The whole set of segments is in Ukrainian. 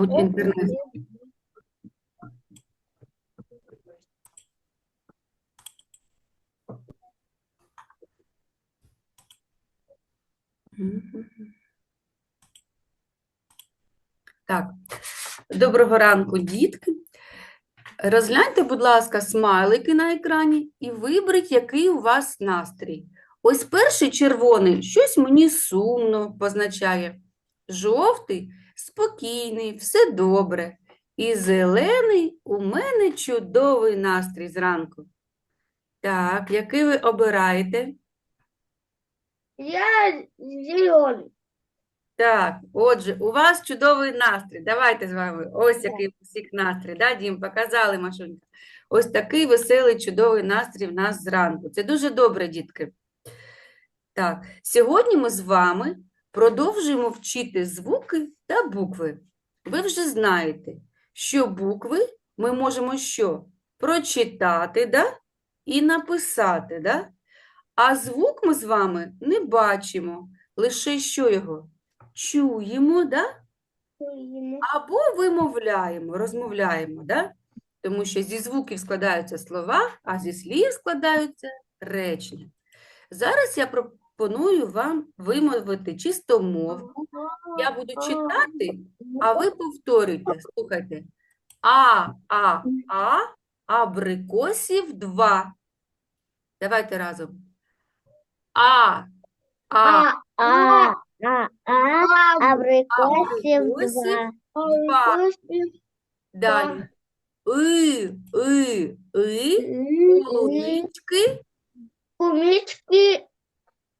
мабуть, інтернет. Мгм. Так, доброго ранку, дітки. Розгляньте, будь ласка, смайлики на екрані і виберіть, який у вас настрій. Ось перший червоний щось мені сумно позначає. Жовтий спокійний, все добре. І зелений у мене чудовий настрій зранку. Так, який ви обираєте? Я зеленый. Так, отже, у вас чудовий настрій. Давайте з вами. Ось який у всіх настрій. Да, Дім, показали, Машунька. Ось такий веселий, чудовий настрій в нас зранку. Це дуже добре, дітки. Так, сьогодні ми з вами продовжуємо вчити звуки та букви. Ви вже знаєте, що букви ми можемо що? Прочитати, да? І написати, да? А звук ми з вами не бачимо, лише що його? Чуємо, да? Або вимовляємо, розмовляємо, да? Тому що зі звуків складаються слова, а зі слів складаються речення. Зараз я пропоную вам вимовити чистомовку. Я буду читати, а ви повторюйте. Слухайте. А, а, а, абрикосів два. Давайте разом. А, а, А, а, а, абрикосів абрикосів два. два. Далі. И, и, и, полунички Кумічки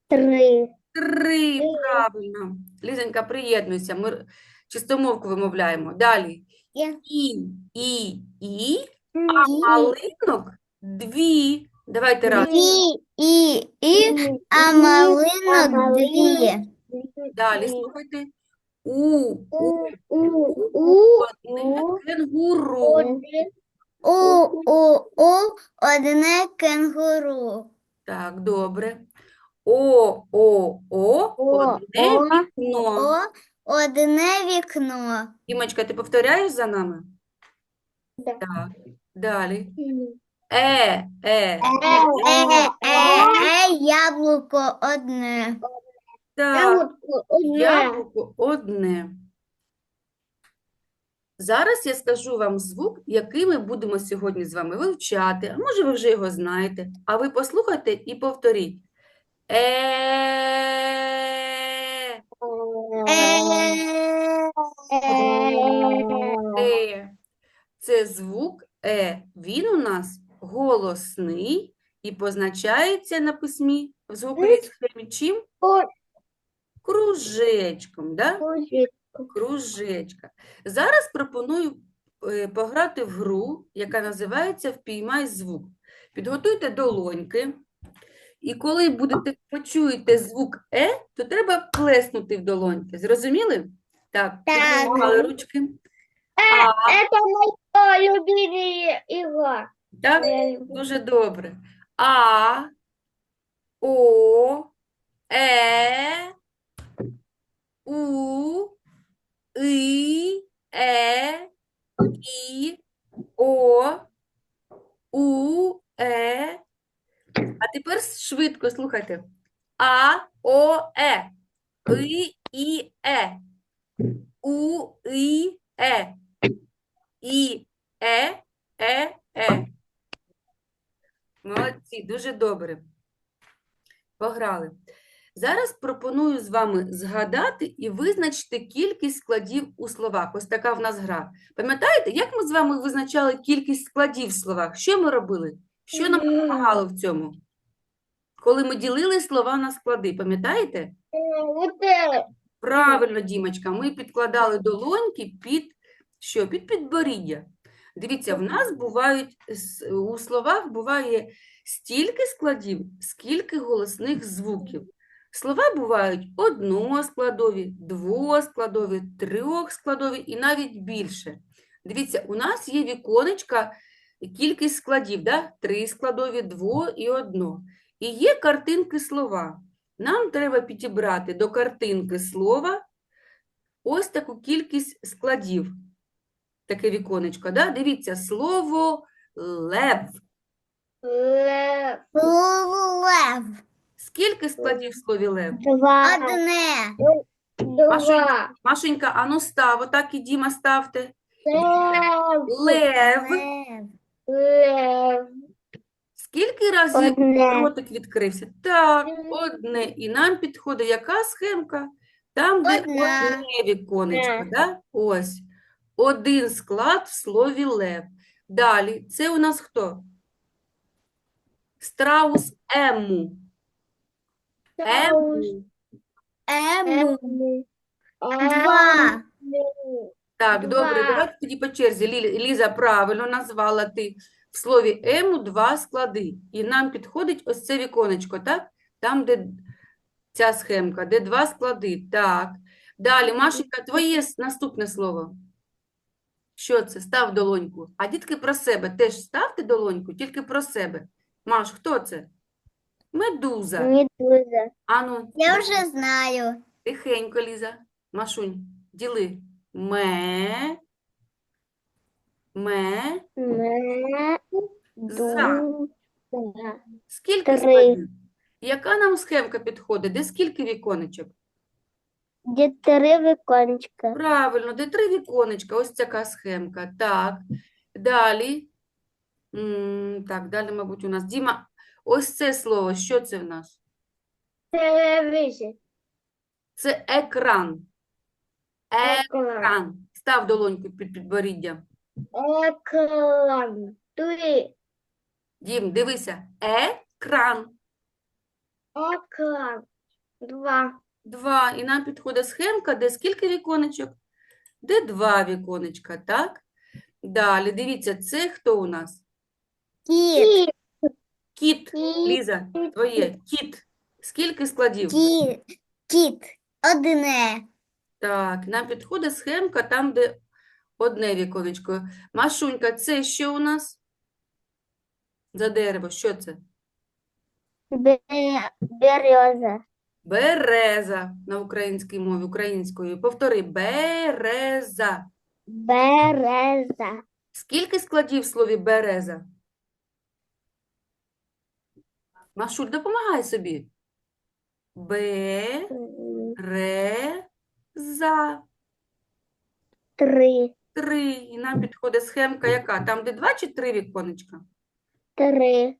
три. три. Правильно. Лізенька, приєднуйся. Ми чистомовку вимовляємо. Далі. І, і, і, а малинок дві. Давайте разом. І, і, і, а малинок дві. Далі слухайте. У, у, У, у, одне кенгуру. у, у, у, одне кенгуру. Так, добре. О, о, о, О, одне о, вікно. О, одне вікно. Дімочка, ти повторяєш за нами? Да. Так. Далі. Е, е, Е, е, е, е, яблуко одне. так. одне. Яблуко одне. Зараз я скажу вам звук, який ми будемо сьогодні з вами вивчати. А може, ви вже його знаєте. А ви послухайте і повторіть. Е, е. Це звук Е. Він у нас голосний і позначається на письмі в звуковій схемі чим? Кружечком, да? Кружечка. Зараз пропоную е, пограти в гру, яка називається Впіймай звук. Підготуйте долоньки. І коли будете почуєте звук Е, то треба плеснути в долоньки. Зрозуміли? Так, Так. ручки. А, Это моя любимая игра. так, дуже добре. А, О, Е, У, И, Е, І, О, У, Е. А тепер швидко слухайте. А, О, Е. И, І, Е. У, І, Е. І, Е, Е, Е. Молодці, дуже добре. Пограли. Зараз пропоную з вами згадати і визначити кількість складів у словах. Ось така в нас гра. Пам'ятаєте, як ми з вами визначали кількість складів в словах? Що ми робили? Що нам допомагало в цьому? Коли ми ділили слова на склади, пам'ятаєте? Правильно, Дімочка, ми підкладали долоньки під що? Під підборіддя. Дивіться, в нас бувають у словах буває стільки складів, скільки голосних звуків. Слова бувають односкладові, двоскладові, трьохскладові і навіть більше. Дивіться, у нас є віконечка, кількість складів, да? три складові, дво і одно. І є картинки слова. Нам треба підібрати до картинки слова ось таку кількість складів. Таке віконечко, да? Дивіться, слово лев. Лев. Лев. Скільки складів в слові лев? Два. Одне. Два. Машенька, ану став, отак і Діма ставте. Лев. Лев. Лев. Скільки разів Одне. ротик відкрився? Так, одне. І нам підходить яка схемка? Там, де Одна. одне віконечко, да? Ось. Один склад в слові лев. Далі, це у нас хто? Страус ему. Ему. Ему. Два. Так, добре, Два. давайте тоді по черзі. Лі- Ліза правильно назвала ти. В слові ему два склади. І нам підходить ось це віконечко, так? Там, де ця схемка, де два склади. Так. Далі, Машенька, твоє с- наступне слово. Що це? Став долоньку. А дітки про себе теж ставте долоньку, тільки про себе. Маш, хто це? Медуза. Медуза. Ану, Я вже знаю. тихенько, Ліза. Машунь, діли. Ме. Ме. Медуза. Скільки Три. складів? Яка нам схемка підходить? Де скільки віконечок? Де три віконечка. Правильно, де три віконечка. Ось така схемка. Так. Далі. М, Так, далі, мабуть, у нас. Діма, ось це слово. Що це в нас? Телевізор. Це екран. Екран. Став долоньку під підборіддя. Екран. Три. Дім, дивися. Екран. Екран. Два. Два. І нам підходить схемка, де скільки віконечок? Де два віконечка, так? Далі, дивіться, це хто у нас? Кіт. Кіт. Ліза, твоє. Кіт. Скільки складів? Кіт. Кіт. Одне. Так, нам підходить схемка там, де одне віконечко. Машунька, це що у нас? За дерево, що це? Береза. Береза на українській мові, українською. Повтори, береза. Береза. Скільки складів в слові береза? Машуль, допомагай собі. Береза. Три. Три. І нам підходить схемка яка? Там, де два чи три віконечка? Три.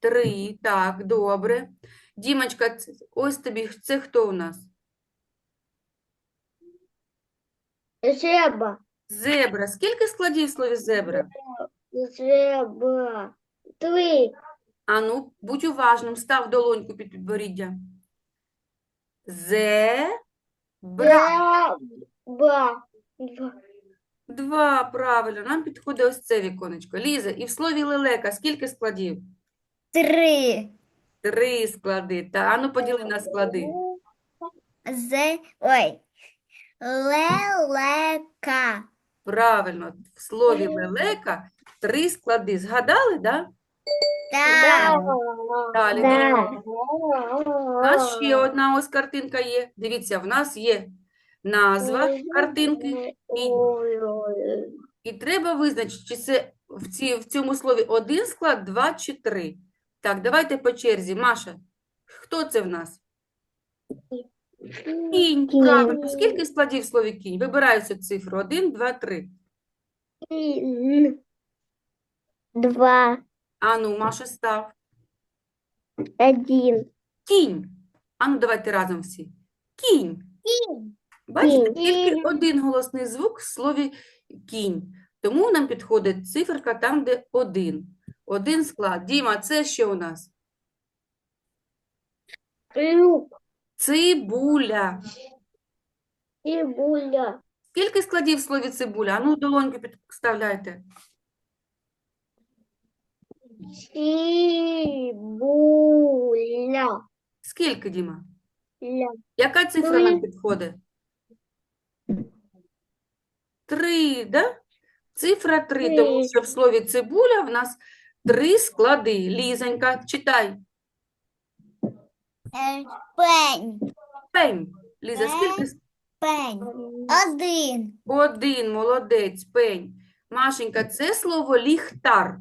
Три. Так, добре. Дімочка, ось тобі, це хто у нас? Зеба. Зебра. Скільки складів в слові зебра? Зеба. Три. Ану, будь уважним, став долоньку під підборіддя. Зебра. Зеба. Два. Два, правильно. Нам підходить ось це віконечко. Ліза, і в слові лелека скільки складів? Три. Три склади. Та, ану, поділи на склади. З. Ой. Лелека. Правильно, в слові лелека три склади. Згадали, да? Так. Далі, Да. У нас ще одна ось картинка є. Дивіться, в нас є назва картинки, і, і треба визначити, чи це в, ці, в цьому слові один склад, два чи три. Так, давайте по черзі. Маша, хто це в нас? Кінь. Правильно. Скільки складів в слові кінь? Вибираю цю цифру. Один, два, три. Два. Ану, Маша, став. Один. Кінь. Ану, давайте разом всі. Кінь. Кінь. Бачите, тільки один голосний звук в слові кінь. Тому нам підходить циферка там, де один. Один склад. Діма, це що у нас? Лук. Цибуля. Цибуля. Скільки складів в слові цибуля? Ану, долоньку підставляйте. Цибуля. Скільки, Діма? Ля. Яка цифра нам підходить? Три, да? Цифра три, тому що в слові цибуля в нас три склади. Лізонька, читай. Пень. Пень. Ліза, скільки? Пень. Один. Один, молодець, пень. Машенька, це слово ліхтар.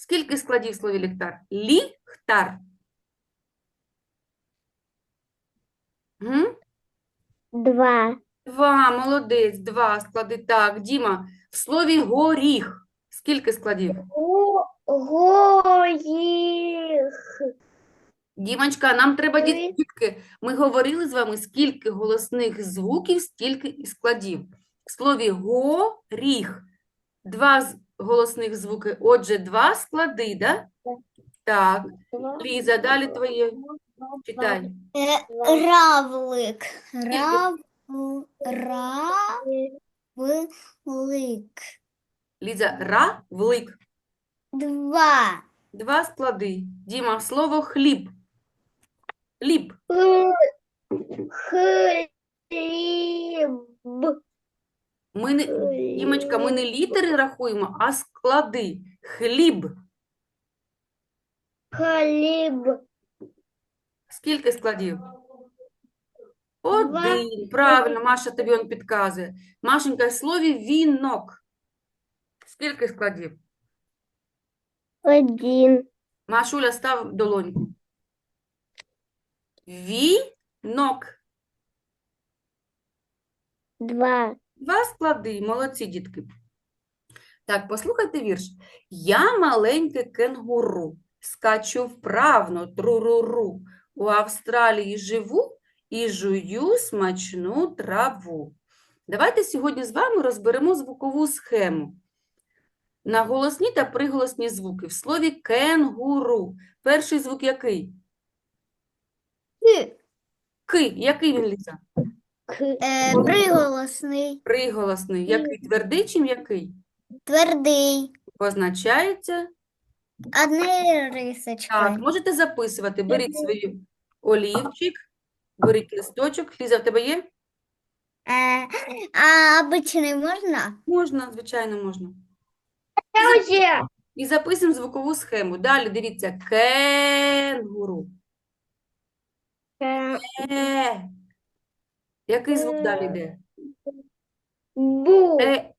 Скільки складів в слові ліхтар? Ліхтар. М? Два. Два, молодець, два склади. Так, Діма, в слові горіх. Скільки складів? Го- Горіх. Дімочка, нам треба дітки. Ми говорили з вами, скільки голосних звуків, стільки і складів. В слові горіх. Два голосних звуки. Отже, два склади, да? Так. Ліза, далі твоє. Читай. Е, Равлик. Рав... Равлик. Ліза, равлик. Два. Два склади. Діма, слово хліб. Хліб. Хліб. Ми не, Дімочка, ми не літери рахуємо, а склади. Хліб. Хліб. Скільки складів? Один. Правильно, Маша тобі он підказує. Машенька, в слові вінок. Скільки складів? Один. Машуля, став долоньку. Вінок. Два. Два склади. Молодці, дітки. Так, послухайте вірш. Я маленьке кенгуру, скачу вправно, тру-ру-ру. У Австралії живу і жую смачну траву. Давайте сьогодні з вами розберемо звукову схему. На голосні та приголосні звуки. В слові кенгуру. Перший звук який? Ки. Який він, Ліза? К. Е, Приголосний. Приголосний. Який? Твердий чи м'який? Твердий. Позначається Одне Так, можете записувати. Беріть свій олівчик, беріть листочок. Ліза, в тебе є? Е, а обичний можна? Можна, звичайно, можна. І записуємо звукову схему. Далі дивіться. Кенгуру. Е. Який звук далі йде? Бу. Е.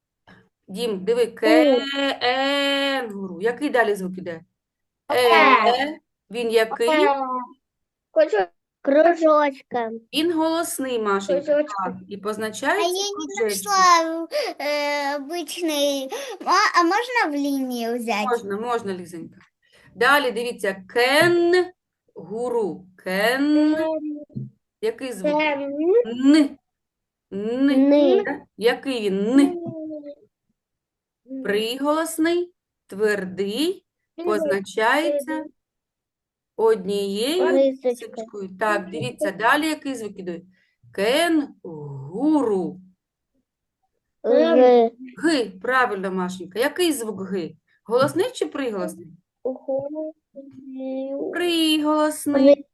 Дім, диви. Кенгуру. Який далі звук іде? Е. Він який? Кружочком. Кружочком. Він голосний, Машенька. Кружочком. І А я позначається не кружечком. знайшла е, обичний. А, а можна в лінію взяти? Можна, можна, Лізенька. Далі дивіться, кенгуру. Кен. Який звук? Н. Н. Н. Який він? Н. Приголосний, твердий, позначається однією рисочкою. Так, дивіться, далі який звук іде? Кенгуру. Г. Г. Правильно, Машенька. Який звук Г? Голосний чи приголосний? Приголосний.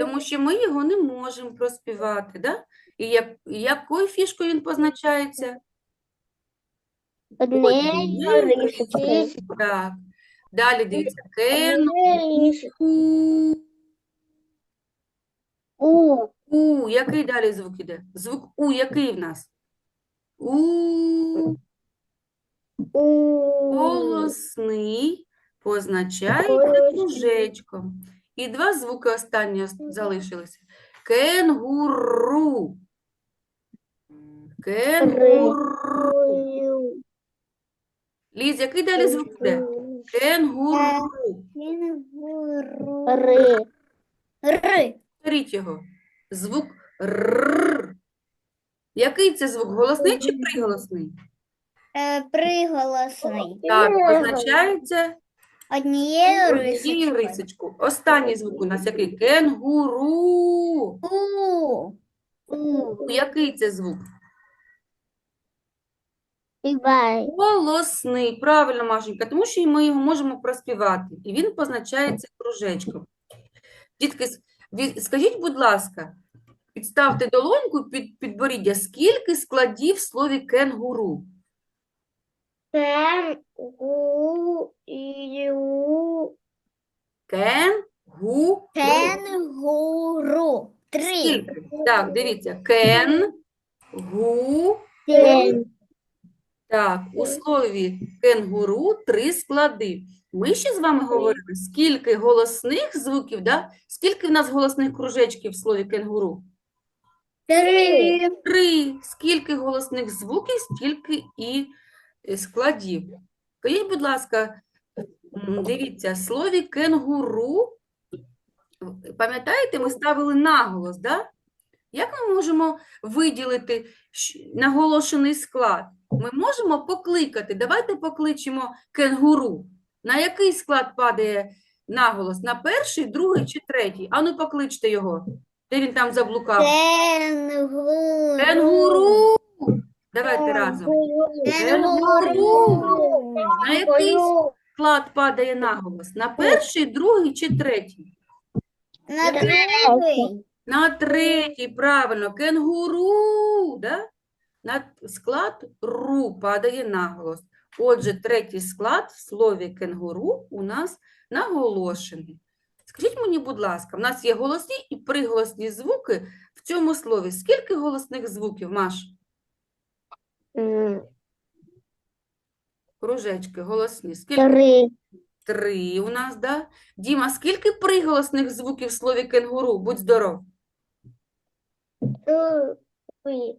Тому що ми його не можемо проспівати, да? І як, якою фішкою він позначається? Однією. Так. Далі дивіться. У. У. Який далі звук іде? Звук У який в нас? У. У. Голосний позначається кружечком. І два звуки останні залишилися. Кенгуру. Кенгуру. Ліз, який далі звук йде? Кенгуру. Кенгуру. Ри. Беріть його. Звук Р. Який це звук? Голосний чи приголосний? Е, приголосний. Так, позначається Однією рисочкою. рисочку. Останній звук у нас який? Кенгуру. У. У, Який це звук? Співай. Голосний. Правильно, Машенька, тому що ми його можемо проспівати. І він позначається кружечком. Дітки, скажіть, будь ласка, підставте долоньку під підборіддя. Скільки складів в слові кенгуру? Кенгуру. Кенгуру. Кенгуру. Три. Скільки? Так, дивіться. Кен, гу. Кен. Так, у слові кенгуру три склади. Ми ще з вами говорили, скільки голосних звуків, да? Скільки в нас голосних кружечків в слові кенгуру? Три. Три. Скільки голосних звуків, стільки і складів. Скажіть, будь ласка, дивіться, слові кенгуру, пам'ятаєте, ми ставили наголос, да? Як ми можемо виділити наголошений склад? Ми можемо покликати. Давайте покличемо кенгуру. На який склад падає наголос? На перший, другий чи третій? Ану, покличте його. Де він там заблукав? Кенгуру. Кенгуру. Давайте разом. Кенгуру. На який склад падає наголос? На перший, другий чи третій? На третій. На третій, правильно. Кенгуру. Да? На склад ру падає наголос. Отже, третій склад в слові кенгуру у нас наголошений. Скажіть мені, будь ласка, в нас є голосні і приголосні звуки в цьому слові. Скільки голосних звуків, Маш? Кружечки, голосні. Скільки? Три. Три у нас, да? Діма, скільки приголосних звуків в слові кенгуру? Будь здоров. Три.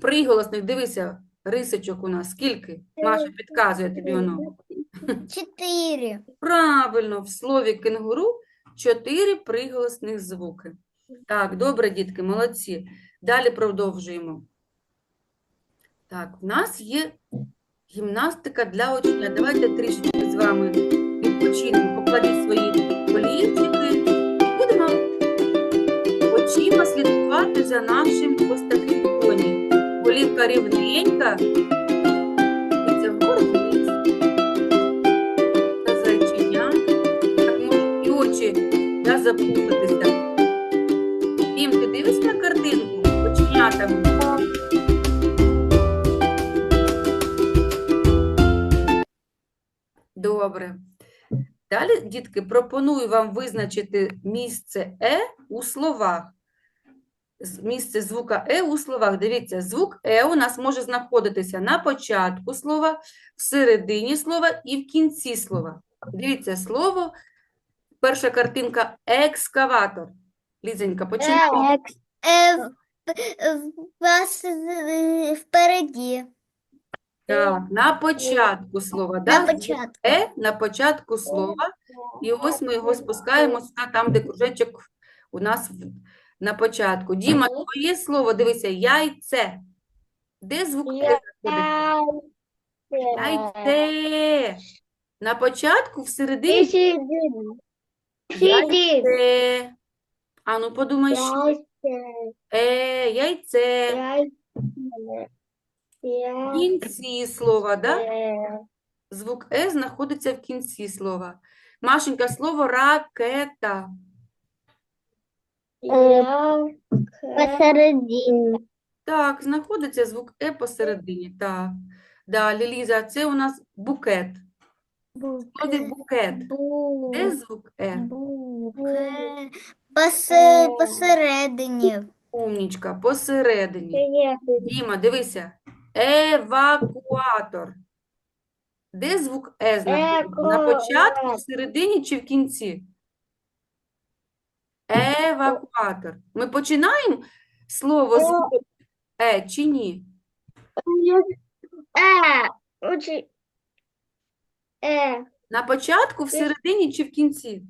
Приголосних, дивися, рисочок у нас. Скільки? Маша підказує тобі воно. Чотири. Правильно, в слові кенгуру чотири приголосних звуки. Так, добре, дітки, молодці. Далі продовжуємо. Так, в нас є гімнастика для оченят. Давайте трішечки з вами відпочинемо. Покладіть свої олівчики і будемо очима слідкувати за нашим ось коні. Голівка рівненька, заплутатися. Дім, ти дивишся на картинку оченятами? Добре. Далі, дітки, пропоную вам визначити місце Е у словах. Місце звука Е у словах. Дивіться, звук Е у нас може знаходитися на початку слова, в середині слова і в кінці слова. Дивіться, слово, перша картинка екскаватор. Лізенька, починай. Е, е, впереді. Так, на початку слова. На да? Звук початку. Е на початку слова. І ось ми його спускаємо сюди, там, де кружечок у нас в- на початку. Діма, твоє слово, дивися, яйце. Де звук Е? Яйце. На початку, всередині яйце. А ну подумай ще. Е, яйце. В кінці слова, да? Звук Е знаходиться в кінці слова. Машенька, слово ракета. Посередині. Так, знаходиться звук Е посередині. Так. Далі, Ліза, це у нас букет. В слові букет. Де звук Е? Посе- Посередині. Умнічка, посередині. Діма, дивися. Евакуатор. Де звук Е знаходиться? На початку, в середині чи в кінці? Евакуатор. Ми починаємо слово з звуку Е чи ні? Е. Е, На початку, в середині чи в кінці?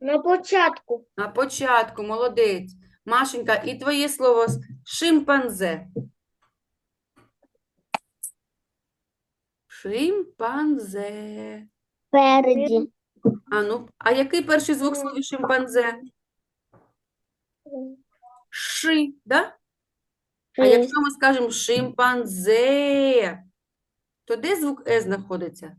на початку. На початку, молодець. Машенька, і твоє слово шимпанзе. Шимпанзе. Спереді. А ну, а який перший звук в слові шимпанзе? Ши, да? А якщо ми скажемо шимпанзе, то де звук Е знаходиться?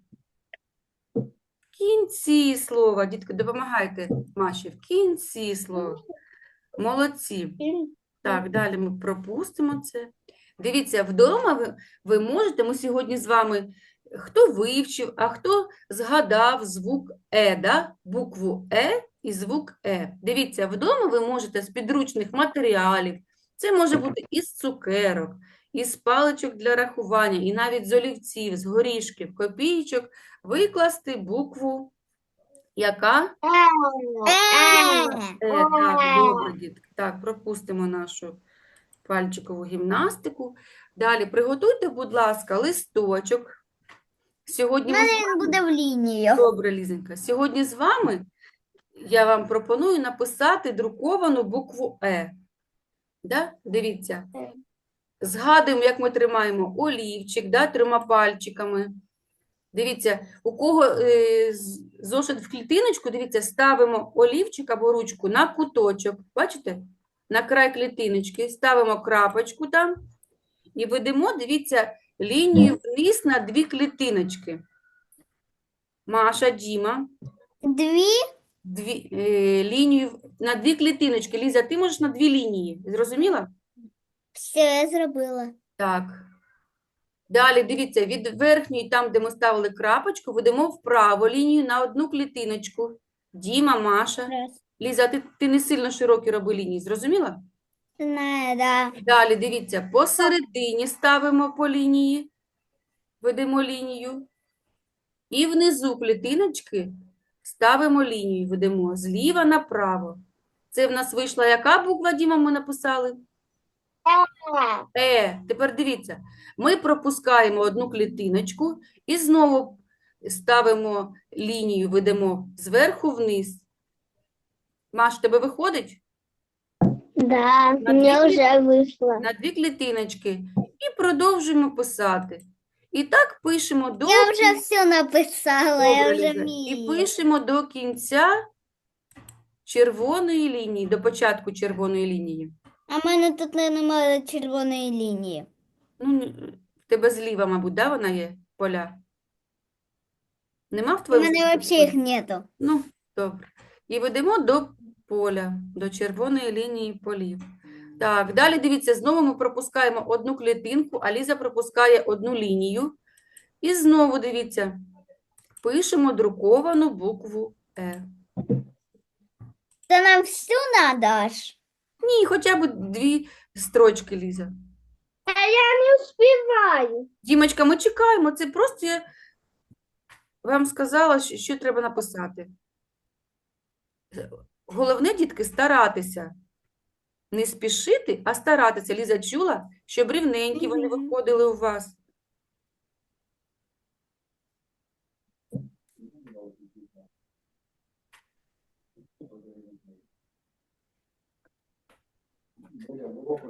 В кінці слова. Дітки, допомагайте Маші. В кінці слова. Молодці. Так, далі ми пропустимо це. Дивіться, вдома ви, ви можете, ми сьогодні з вами Хто вивчив, а хто згадав звук Е, да? Букву Е і звук Е. Дивіться, вдома ви можете з підручних матеріалів, це може бути із цукерок, із паличок для рахування, і навіть з олівців, з горішків, копійочок, викласти букву, яка? Е. Е, так, добре, дітки. Так, пропустимо нашу пальчикову гімнастику. Далі приготуйте, будь ласка, листочок. Сьогодні ми він буде в лінію. Добре, Лізенька. Сьогодні з вами я вам пропоную написати друковану букву Е. Да? Дивіться. Е. Згадуємо, як ми тримаємо олівчик, да, трьома пальчиками. Дивіться, у кого е, зошит в клітиночку, дивіться, ставимо олівчик або ручку на куточок. Бачите? На край клітиночки. Ставимо крапочку там і ведемо, дивіться, лінію вниз на дві клітиночки. Маша, Діма, Дві. дві, е, лінію на дві клітиночки. Ліза, ти можеш на дві лінії. Зрозуміла? Все, я зробила. Так. Далі, дивіться, від верхньої, там, де ми ставили крапочку, ведемо вправо лінію на одну клітиночку. Діма, Маша. Раз. Ліза, ти, ти не сильно широкі роби лінії, зрозуміла? Знаю, да. Далі, дивіться, посередині ставимо по лінії, ведемо лінію. І внизу клітиночки ставимо лінію, ведемо зліва направо. Це в нас вийшла яка буква, Діма, ми написали? Е, тепер дивіться, ми пропускаємо одну клітиночку і знову ставимо лінію, ведемо зверху вниз. Маш, тебе виходить? Да, На мне дві уже вышло. На дві клітиночки і продовжуємо писати. І так пишемо до Я вже все написала, я вже Ліза. І вмію. пишемо до кінця червоної лінії, до початку червоної лінії. А в мене тут не- немає червоної лінії. Ну, ні, в тебе зліва, мабуть, да, вона є, поля? Нема в У твоєму мене списку взагалі їх нету. Ну, добре. І ведемо до поля, до червоної лінії полів. Так, далі дивіться, знову ми пропускаємо одну клітинку, а Ліза пропускає одну лінію. І знову дивіться, пишемо друковану букву Е. Це нам всю надо аж. Ні, хоча б дві строчки, Ліза. А я не успеваю. Дімочка, ми чекаємо. Це просто я вам сказала, що, що треба написати. Головне, дітки, старатися. Не спішити, а старатися. Ліза чула, щоб рівненькі вони виходили у вас. Урок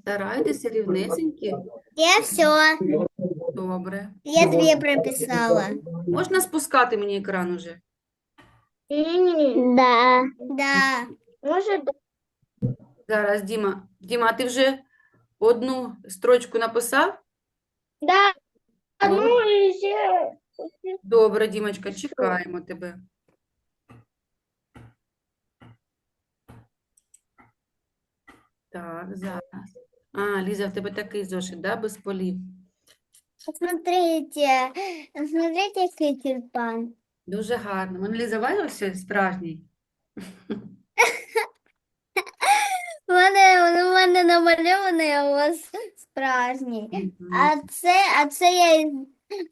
Старайтеся рівнесенькі. Я все. Добре. Я дві прописала. Можна спускати мені екран уже? Да. Да. Может, Зараз, Діма. Діма, а ти вже одну строчку написав? да. Ну. Ну, еще... Добре, Дімочка, чекаємо тебе. Так, зараз. А, Ліза, в тебе такий зошит, да, без полів? Смотрите, смотрите, який тюльпан. Дуже гарно. Мене Ліза виявився справжній. У мене, у мене намальований, а у вас справжній. А це, а це я,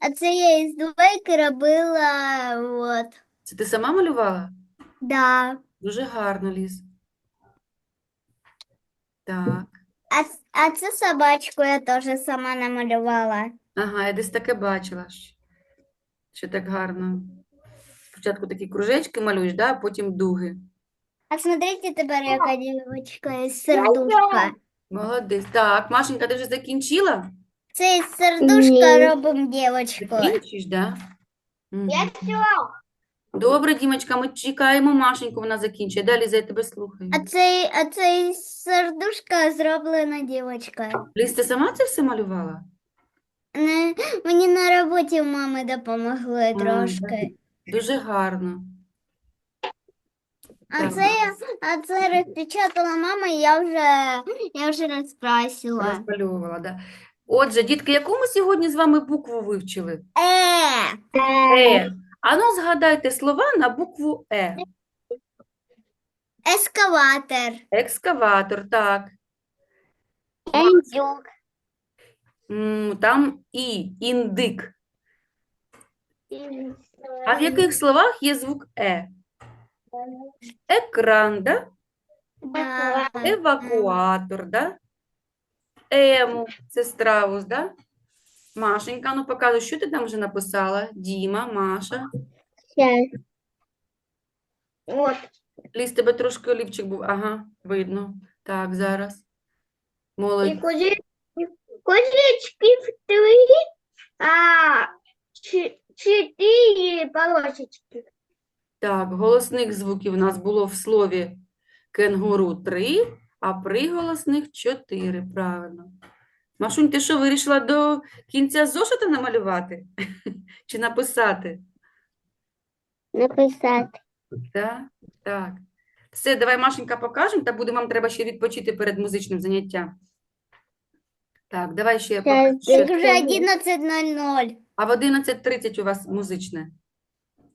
а це я із двойки робила, от. Це ти сама малювала? Да. Дуже гарно, Ліз. Так. А, а цю собачку я теж сама намалювала. Ага, я десь таке бачила, що, так гарно. Спочатку такі кружечки малюєш, да, а потім дуги. А смотрите тепер, яка дівчинка із сердушка. Молодець. Так, Машенька, ти вже закінчила? Це із сердушка Ні. робимо дівчинку. Закінчиш, да? Мгм. Я все. Добре, Дімочка, ми чекаємо Машеньку, вона закінчує. Далі за тебе слухаю. А цей, а цей сердушка зроблена дівчинка. Ліз, ти сама це все малювала? не, мені на роботі мами допомогли А, трошки. Дуже гарно. А Так. це, я- а це розпечатала мама, і я вже, я вже розкрасила. Розмальовувала, да. Отже, дітки, яку ми сьогодні з вами букву вивчили? Е, Е. Ану, згадайте слова на букву Е. ескаватор. Екскаватор, так. Індюк. М, Там І, індик. А в яких словах є звук Е? Екран, да? Да. Евакуатор, да? Ему, це страус, да? Машенька, ну показуй, що ти там вже написала? Діма, Маша. От. Ліз, тебе трошки олівчик був. Ага, видно. Так, зараз. І Молодь. козички, козички в три, а чи- чотири полосочки. Так, голосних звуків у нас було в слові кенгуру три, а приголосних чотири. Правильно. Машунь, ти що, вирішила до кінця зошита намалювати? Чи написати? Написати. Так, так. Все, давай, Машенька, покажемо, та буде вам треба ще відпочити перед музичним заняттям. Так, давай ще я покажу. Так вже 11.00. А в 11.30 у вас музичне.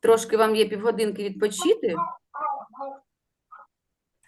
Трошки вам є півгодинки відпочити.